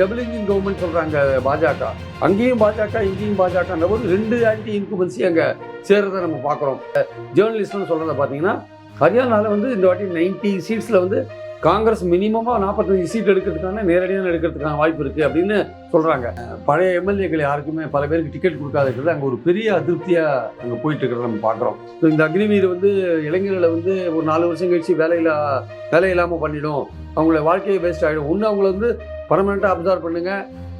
Double engine government சொல்கிறாங்க பாஜக. அங்கேயும் பாஜக இங்கேயும் பாஜக போது ரெண்டு ஆன்டி இன்குபன்சி அங்கே சேர்றதை நம்ம பார்க்குறோம். ஜேர்னலிஸ்ட்னு சொல்கிறத பார்த்தீங்கன்னா ஹரியானாவில் வந்து இந்த வாட்டி நைன்டி சீட்ஸில் வந்து காங்கிரஸ் மினிமமாக நாற்பத்தஞ்சு சீட் எடுக்கிறதுக்கான நேரடியான எடுக்கிறதுக்கான வாய்ப்பு இருக்குது அப்படின்னு சொல்கிறாங்க பழைய எம்எல்ஏக்கள் யாருக்குமே பல பேருக்கு டிக்கெட் கொடுக்காத அங்கே ஒரு பெரிய அதிருப்தியாக அங்கே போயிட்டு இருக்கிறத நம்ம பார்க்குறோம். ஸோ இந்த அக்னிவீர் வந்து இளைஞர்களை வந்து ஒரு நாலு வருஷம் கழிச்சு வேலையில்லா வேலை இல்லாமல் பண்ணிடும். அவங்கள வாழ்க்கையை வேஸ்ட் ஆகிடும் ஒன்று அவங்கள வந்து பர்மனெண்ட்டாக அப்சர்வ் பண்ணுங்க.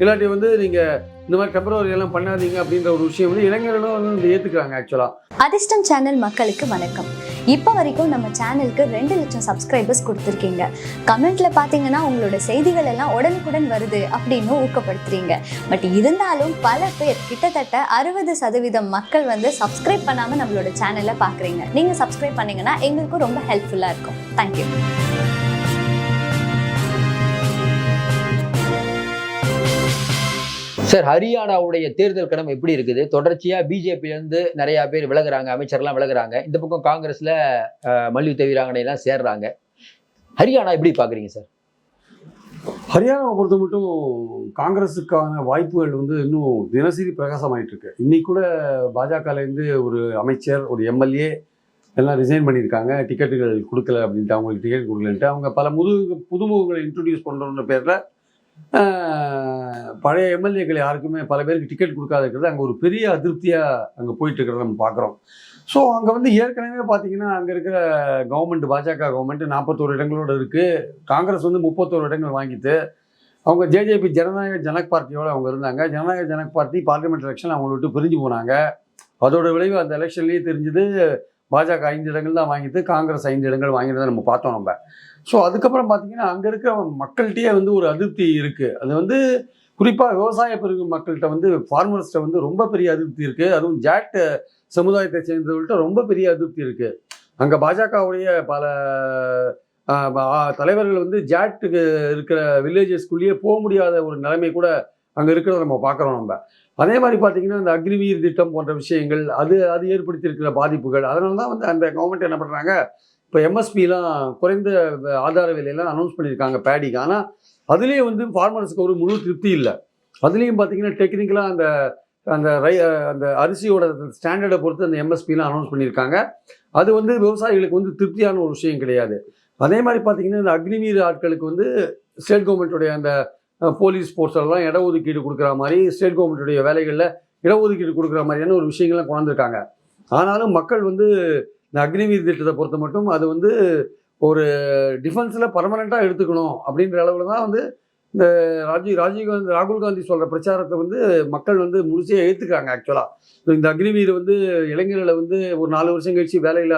இல்லாட்டி வந்து நீங்கள் இந்த மாதிரி டெம்பரவரி எல்லாம் பண்ணாதீங்க அப்படின்ற ஒரு விஷயம் வந்து இளைஞர்களும் வந்து வந்து ஏற்றுக்கிறாங்க ஆக்சுவலாக அதிர்ஷ்டம் சேனல் மக்களுக்கு வணக்கம். இப்போ வரைக்கும் நம்ம சேனலுக்கு ரெண்டு லட்சம் சப்ஸ்கிரைபர்ஸ் கொடுத்துருக்கீங்க. கமெண்ட்ல பார்த்தீங்கன்னா உங்களோட செய்திகள் எல்லாம் உடனுக்குடன் வருது அப்படின்னு ஊக்கப்படுத்துறீங்க. பட் இருந்தாலும் பல பேர் கிட்டத்தட்ட அறுபது சதவீதம் மக்கள் வந்து சப்ஸ்கிரைப் பண்ணாமல் நம்மளோட சேனலை பார்க்குறீங்க நீங்கள் சப்ஸ்கிரைப் பண்ணீங்கன்னா எங்களுக்கும் ரொம்ப ஹெல்ப்ஃபுல்லாக இருக்கும். தேங்க்யூ சார் ஹரியானாவுடைய தேர்தல் கடமை எப்படி இருக்குது? தொடர்ச்சியா பிஜேபில நிறையா நிறைய பேர் விலகுறாங்க அமைச்சர்லாம் விலகுறாங்க. இந்த பக்கம் காங்கிரஸ்ல அஹ், மல்யுத்த எல்லாம் சேர்றாங்க. ஹரியானா எப்படி பாக்குறீங்க சார்? ஹரியானாவை பொறுத்த மட்டும் காங்கிரஸுக்கான வாய்ப்புகள் வந்து இன்னும் தினசரி பிரகாசமாயிட்டு இருக்கு இன்னைக்கு கூட பாஜகலேருந்து ஒரு அமைச்சர் ஒரு எம்எல்ஏ எல்லாம் ரிசைன் பண்ணியிருக்காங்க. டிக்கெட்டுகள் கொடுக்கல அப்படின்ட்டு அவங்களுக்கு டிக்கெட் கொடுக்கலன்ட்டு அவங்க பல முது புதுமுகங்களை இன்ட்ரடியூஸ் பண்ணுறோன்ற பேரில் பழைய எம்எல்ஏக்கள் யாருக்குமே பல பேருக்கு டிக்கெட் கொடுக்காத இருக்கிறது அங்கே ஒரு பெரிய அதிருப்தியாக அங்கே போயிட்டு இருக்கிறத நம்ம பார்க்குறோம். ஸோ அங்கே வந்து ஏற்கனவே பார்த்தீங்கன்னா அங்கே இருக்கிற கவர்மெண்ட் பாஜக கவர்மெண்ட் நாற்பத்தோரு இடங்களோட இருக்குது காங்கிரஸ் வந்து முப்பத்தோரு இடங்கள் வாங்கிட்டு அவங்க ஜேஜேபி ஜனநாயக ஜனக் பார்ட்டியோடு அவங்க இருந்தாங்க. ஜனநாயக ஜனக் பார்ட்டி பார்லிமெண்ட் எலெக்ஷன் அவங்கள விட்டு பிரிஞ்சு போனாங்க. அதோட விளைவு அந்த எலெக்ஷன்லேயே தெரிஞ்சது பாஜக ஐந்து இடங்கள் தான் வாங்கிட்டு காங்கிரஸ் ஐந்து இடங்கள் வாங்கினதை நம்ம பார்த்தோம் நம்ம. ஸோ அதுக்கப்புறம் பார்த்தீங்கன்னா அங்கே இருக்கிற மக்கள்கிட்டயே வந்து ஒரு அதிருப்தி இருக்குது அது வந்து குறிப்பாக விவசாய பிரிவு மக்கள்கிட்ட வந்து ஃபார்மர்ஸ்கிட்ட வந்து ரொம்ப பெரிய அதிருப்தி இருக்குது அதுவும் ஜாட் சமுதாயத்தை சேர்ந்தவர்கள்ட்ட ரொம்ப பெரிய அதிருப்தி இருக்குது அங்கே பாஜகவுடைய பல தலைவர்கள் வந்து ஜாட்டுக்கு இருக்கிற வில்லேஜஸ்குள்ளேயே போக முடியாத ஒரு நிலைமை கூட அங்கே இருக்கிறத நம்ம பார்க்குறோம் நம்ம. அதே மாதிரி பார்த்தீங்கன்னா இந்த அக்னிவீர் திட்டம் போன்ற விஷயங்கள் அது அது ஏற்படுத்தியிருக்கிற பாதிப்புகள் அதனால தான் வந்து அந்த கவர்மெண்ட் என்ன பண்ணுறாங்க இப்போ எம்எஸ்பிலாம் குறைந்த ஆதார விலையெல்லாம் அனௌன்ஸ் பண்ணியிருக்காங்க பேடிக்கு ஆனால் அதுலேயும் வந்து ஃபார்மர்ஸுக்கு ஒரு முழு திருப்தி இல்லை. அதுலேயும் பார்த்தீங்கன்னா டெக்னிக்கலாக அந்த அந்த ரை அந்த அரிசியோட ஸ்டாண்டர்டை பொறுத்து அந்த எம்எஸ்பிலாம் அனௌன்ஸ் பண்ணியிருக்காங்க. அது வந்து விவசாயிகளுக்கு வந்து திருப்தியான ஒரு விஷயம் கிடையாது. அதே மாதிரி பார்த்தீங்கன்னா இந்த அக்னிவீர் ஆட்களுக்கு வந்து ஸ்டேட் கவர்மெண்ட்டுடைய அந்த போலீஸ் போர்ட்ஸ்லாம் இடஒதுக்கீடு கொடுக்குற மாதிரி ஸ்டேட் கவர்மெண்ட்டுடைய வேலைகளில் இடஒதுக்கீடு கொடுக்குற மாதிரியான ஒரு விஷயங்கள்லாம் கொண்டிருக்காங்க ஆனாலும் மக்கள் வந்து இந்த அக்னிவீர் திட்டத்தை பொறுத்த மட்டும் அது வந்து ஒரு டிஃபென்ஸில் பர்மனெண்ட்டாக எடுத்துக்கணும் அப்படின்ற அளவில் தான் வந்து இந்த ராஜீவ் ராஜீவ்காந்தி ராகுல் காந்தி சொல்கிற பிரச்சாரத்தை வந்து மக்கள் வந்து முழுசையாக ஏற்றுக்கிறாங்க ஆக்சுவலாக இந்த அக்னிவீர் வந்து இளைஞர்களை வந்து ஒரு நாலு வருஷம் கழிச்சு வேலையில்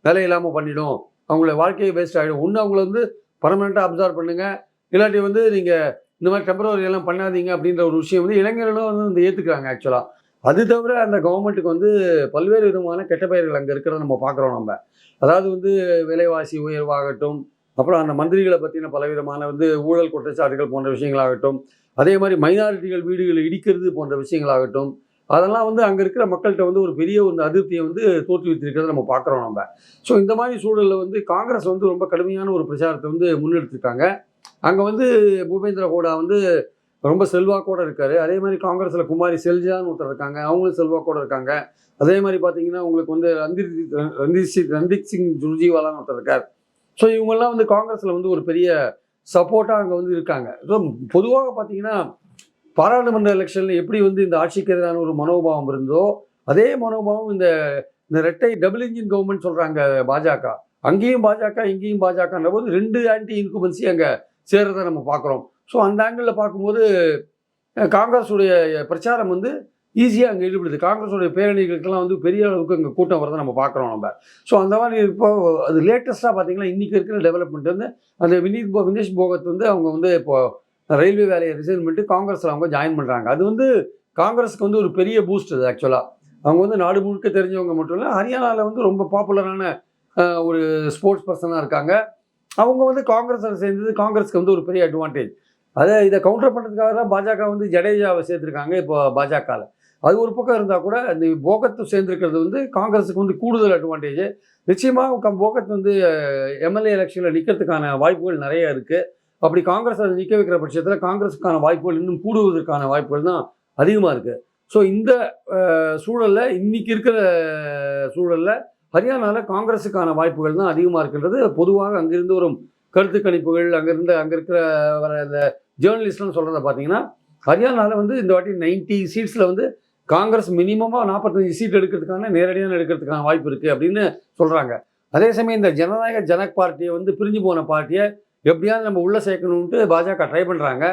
வேலை இல்லாமல் பண்ணிடும். அவங்கள வாழ்க்கையை வேஸ்ட் ஆகிடும் ஒன்று அவங்கள வந்து பர்மனெண்ட்டாக அப்சர்வ் பண்ணுங்கள் இல்லாட்டி வந்து நீங்கள் இந்த மாதிரி டெம்பரவரி எல்லாம் பண்ணாதீங்க அப்படின்ற ஒரு விஷயம் வந்து இளைஞர்களும் வந்து வந்து ஏற்றுக்கிறாங்க ஆக்சுவலாக அது தவிர அந்த கவர்மெண்ட்டுக்கு வந்து பல்வேறு விதமான கெட்ட பெயர்கள் அங்கே இருக்கிறத நம்ம பார்க்குறோம் நம்ம. அதாவது வந்து விலைவாசி உயர்வாகட்டும் அப்புறம் அந்த மந்திரிகளை பற்றின பலவிதமான வந்து ஊழல் குற்றச்சாட்டுகள் போன்ற விஷயங்களாகட்டும் அதே மாதிரி மைனாரிட்டிகள் வீடுகளை இடிக்கிறது போன்ற விஷயங்களாகட்டும் அதெல்லாம் வந்து அங்கே இருக்கிற மக்கள்கிட்ட வந்து ஒரு பெரிய ஒரு அதிருப்தியை வந்து தோற்றுவித்திருக்கிறத நம்ம பார்க்குறோம் நம்ம. ஸோ இந்த மாதிரி சூழலில் வந்து காங்கிரஸ் வந்து ரொம்ப கடுமையான ஒரு பிரச்சாரத்தை வந்து முன்னெடுத்திருக்காங்க. அங்கே வந்து பூபேந்திர ஹோடா வந்து ரொம்ப செல்வாக்கோட இருக்காரு. அதே மாதிரி காங்கிரஸில் குமாரி செல்ஜான்னு ஒருத்தர் இருக்காங்க. அவங்களும் செல்வாக்கோடு இருக்காங்க. அதே மாதிரி பார்த்தீங்கன்னா உங்களுக்கு வந்து ரந்தீர் ரந்தீர் ரந்தீப் சிங் ஜுர்ஜிவாலான்னு ஒருத்தர் இருக்கார். ஸோ இவங்கெல்லாம் வந்து காங்கிரஸில் வந்து ஒரு பெரிய சப்போர்ட்டாக அங்கே வந்து இருக்காங்க. ஸோ பொதுவாக பார்த்தீங்கன்னா பாராளுமன்ற எலெக்ஷனில் எப்படி வந்து இந்த ஆட்சிக்கு எதிரான ஒரு மனோபாவம் இருந்தோ அதே மனோபாவம் இந்த இந்த ரெட்டை டபுள் இன்ஜின் கவர்மெண்ட் சொல்கிறாங்க பாஜக. அங்கேயும் பாஜக இங்கேயும் பாஜகன்ற போது ரெண்டு ஆன்டி இன்குபன்சி அங்கே சேர்றதை நம்ம பார்க்குறோம். ஸோ அந்த ஆங்கிளில் பார்க்கும்போது காங்கிரஸுடைய பிரச்சாரம் வந்து ஈஸியாக அங்கே ஈடுபடுது. காங்கிரஸுடைய பேரணிகளுக்கெல்லாம் வந்து பெரிய அளவுக்கு அங்கே கூட்டம் வரதை நம்ம பார்க்குறோம் நம்ம. ஸோ அந்த மாதிரி இப்போ அது லேட்டஸ்ட்டாக பார்த்தீங்கன்னா இன்றைக்கி இருக்கிற டெவலப்மெண்ட் வந்து அந்த வினீத் போ வினேஷ் போகத் வந்து அவங்க வந்து இப்போது ரயில்வே வேலையை ரிசைன் பண்ணிட்டு காங்கிரஸில் அவங்க ஜாயின் பண்ணுறாங்க அது வந்து காங்கிரஸுக்கு வந்து ஒரு பெரிய பூஸ்ட் அது ஆக்சுவலாக அவங்க வந்து நாடு முழுக்க தெரிஞ்சவங்க மட்டும் இல்லை ஹரியானாவில் வந்து ரொம்ப பாப்புலரான ஒரு ஸ்போர்ட்ஸ் பர்சனாக இருக்காங்க. அவங்க வந்து காங்கிரஸில் சேர்ந்தது காங்கிரஸுக்கு வந்து ஒரு பெரிய அட்வான்டேஜ் அதை இதை கவுண்டர் பண்ணுறதுக்காக தான் பாஜக வந்து ஜடேஜாவை சேர்த்துருக்காங்க இப்போ பாஜகவில் அது ஒரு பக்கம் இருந்தால் கூட அந்த போகத்து சேர்ந்துருக்கிறது வந்து காங்கிரஸுக்கு வந்து கூடுதல் அட்வான்டேஜ் நிச்சயமாக கம் போகத் வந்து எம்எல்ஏ எலெக்ஷனில் நிற்கிறதுக்கான வாய்ப்புகள் நிறைய இருக்குது அப்படி காங்கிரஸ் அதை நிற்க வைக்கிற பட்சத்தில் காங்கிரஸுக்கான வாய்ப்புகள் இன்னும் கூடுவதற்கான வாய்ப்புகள் தான் அதிகமாக இருக்குது ஸோ இந்த சூழலில் இன்றைக்கி இருக்கிற சூழலில் ஹரியானாவில் காங்கிரஸுக்கான வாய்ப்புகள் தான் அதிகமாக இருக்கின்றது. பொதுவாக அங்கிருந்து வரும் கருத்து கணிப்புகள் அங்கிருந்து அங்கே இருக்கிற வர இந்த ஜேர்னலிஸ்ட்லாம் சொல்கிறத பார்த்தீங்கன்னா ஹரியானாவில் வந்து இந்த வாட்டி நைன்ட்டி சீட்ஸில் வந்து காங்கிரஸ் மினிமமாக நாற்பத்தஞ்சு சீட் எடுக்கிறதுக்கான நேரடியான எடுக்கிறதுக்கான வாய்ப்பு இருக்குது அப்படின்னு சொல்கிறாங்க அதே சமயம் இந்த ஜனநாயக ஜனக் பார்ட்டியை வந்து பிரிஞ்சு போன பார்ட்டியை எப்படியாவது நம்ம உள்ளே சேர்க்கணுன்ட்டு பாஜக ட்ரை பண்ணுறாங்க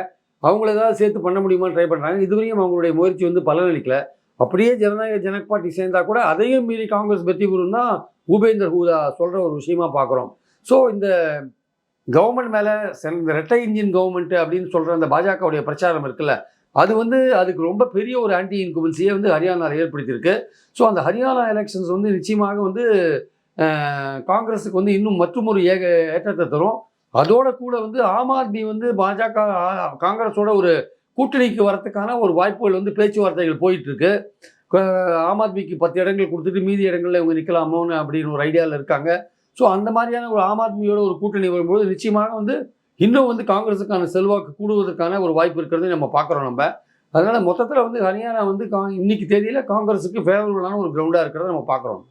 அவங்கள ஏதாவது சேர்த்து பண்ண முடியுமான்னு ட்ரை பண்ணுறாங்க இதுவரையும் அவங்களுடைய முயற்சி வந்து பலனளிக்கலை. அப்படியே ஜனநாயக ஜனக் பார்ட்டி சேர்ந்தா கூட அதையும் மீறி காங்கிரஸ் வெற்றி பெறும் தான் பூபேந்தர் ஹூதா சொல்கிற ஒரு விஷயமா பார்க்குறோம். ஸோ இந்த கவர்மெண்ட் மேலே இந்த ரெட்டை இன்ஜின் கவர்மெண்ட் அப்படின்னு சொல்கிற அந்த பாஜகவுடைய பிரச்சாரம் இருக்குல்ல அது வந்து அதுக்கு ரொம்ப பெரிய ஒரு ஆன்டி இன்குமென்சியை வந்து ஹரியானாவில் ஏற்படுத்தியிருக்கு. ஸோ அந்த ஹரியானா எலெக்ஷன்ஸ் வந்து நிச்சயமாக வந்து காங்கிரஸுக்கு வந்து இன்னும் மற்றும் ஒரு ஏக ஏற்றத்தை தரும். அதோட கூட வந்து ஆம் ஆத்மி வந்து பாஜக காங்கிரஸோட ஒரு கூட்டணிக்கு வரத்துக்கான ஒரு வாய்ப்புகள் வந்து பேச்சுவார்த்தைகள் போயிட்டுருக்கு. ஆம் ஆத்மிக்கு பத்து இடங்கள் கொடுத்துட்டு மீதி இடங்களில் இவங்க நிற்கலாமோன்னு அப்படின்னு ஒரு ஐடியாவில் இருக்காங்க. ஸோ அந்த மாதிரியான ஒரு ஆம் ஆத்மியோட ஒரு கூட்டணி வரும்போது நிச்சயமாக வந்து இன்னும் வந்து காங்கிரஸுக்கான செல்வாக்கு கூடுவதற்கான ஒரு வாய்ப்பு இருக்கிறது நம்ம பார்க்குறோம் நம்ம. அதனால் மொத்தத்தில் வந்து ஹரியானா வந்து கா இன்னைக்கு தேதியில் காங்கிரஸுக்கு ஃபேவரபுளான ஒரு கிரவுண்டாக இருக்கிறத நம்ம பார்க்குறோம்.